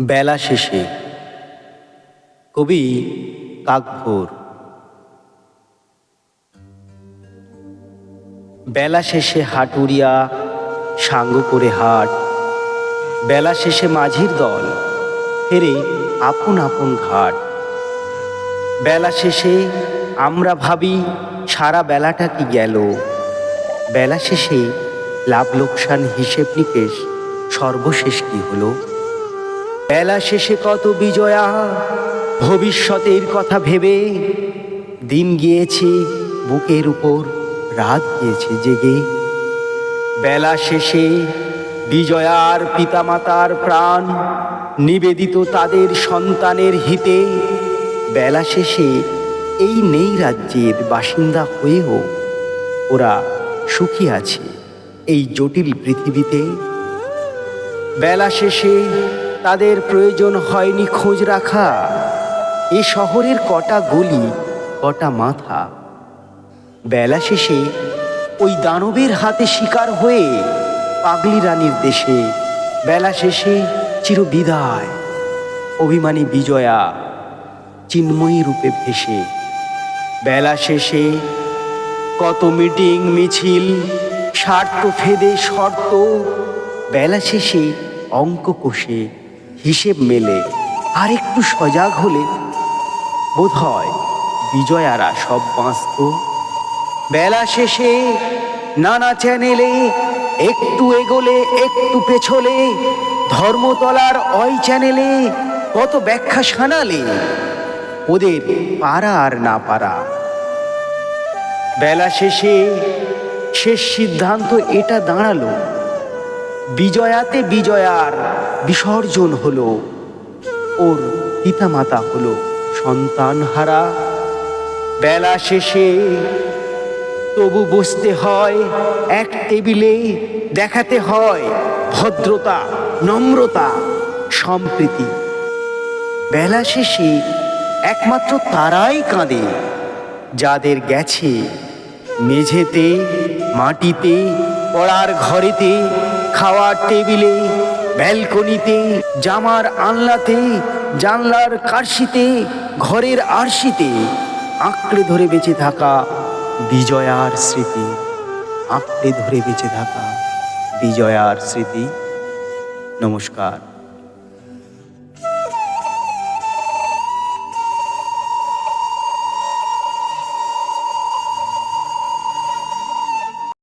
বেলা শেষে। কবি কাকভোর। বেলা শেষে হাটুরিয়া সাঙ্গ করে হাট। বেলা শেষে মাঝির দল ফেরে আপন আপন ঘাট। বেলা শেষে আমরা ভাবি, সারা বেলাটা কি গেল? বেলা শেষে লাভ লোকসান হিসেব নিকেশ সর্বশেষ কি হলো? বেলা শেষে কত বিজয়া? ভবিষ্যতের কথা ভেবে দিন গিয়েছে, বুকের উপর রাত গিয়েছে জেগে। বেলা শেষে বিজয়ার পিতামাতার প্রাণ নিবেদিত তাদের সন্তানের হিতে। বেলা শেষে এই নেই রাজ্যের বাসিন্দা হয়েও ওরা সুখী আছে এই জটিল পৃথিবীতে। বেলা শেষে তাদের প্রয়োজন হয়নি খোঁজ রাখা। এ শহরের কটা গলি, কটা মাথা। বেলা শেষে ওই দানবের হাতে শিকার হয়ে পাগলি রানীর দেশে বেলা শেষে চিরবিদায় অভিমানী বিজয়া চিন্ময়ী রূপে ভেসে। বেলা শেষে কত মিটিং মিছিল, স্বার্থ ফেদে শর্ত, বেলা শেষে অঙ্ক কষে। হিসেব মেলে। আর একটু সজাগ হলে বোধ হয় বিজয়ারা সব বাঁচত। বেলা শেষে নানা চ্যানেলে একটু এগোলে, একটু পেছলে, ধর্মতলার ওই চ্যানেলে কত ব্যাখ্যা শানালে, ওদের পারা আর না পারা। বেলা শেষে শেষ সিদ্ধান্ত এটা দাঁড়াল। বিজয়াতে বিজয়ার বিসর্জন হলো, ওর পিতামাতা হলো সন্তান হারা বেলা শেষে তবু বসতে হয়, এক টেবিলে দেখাতে হয় ভদ্রতা, নম্রতা, সম্প্রীতি। বেলা শেষে একমাত্র তারাই কাঁদে, যাদের গেছে মেঝেতে, মাটিতে, পড়ার ঘরেতে খাওয়ার টেবিলে, ব্যালকনিতে, জামার আনলাতে জানলার কার্শিতে ঘরের আরশিতে আঁকড়ে ধরে বেঁচে থাকা বিজয়ার স্মৃতি। আঁকড়ে ধরে বেঁচে থাকা বিজয়ার স্মৃতি। নমস্কার।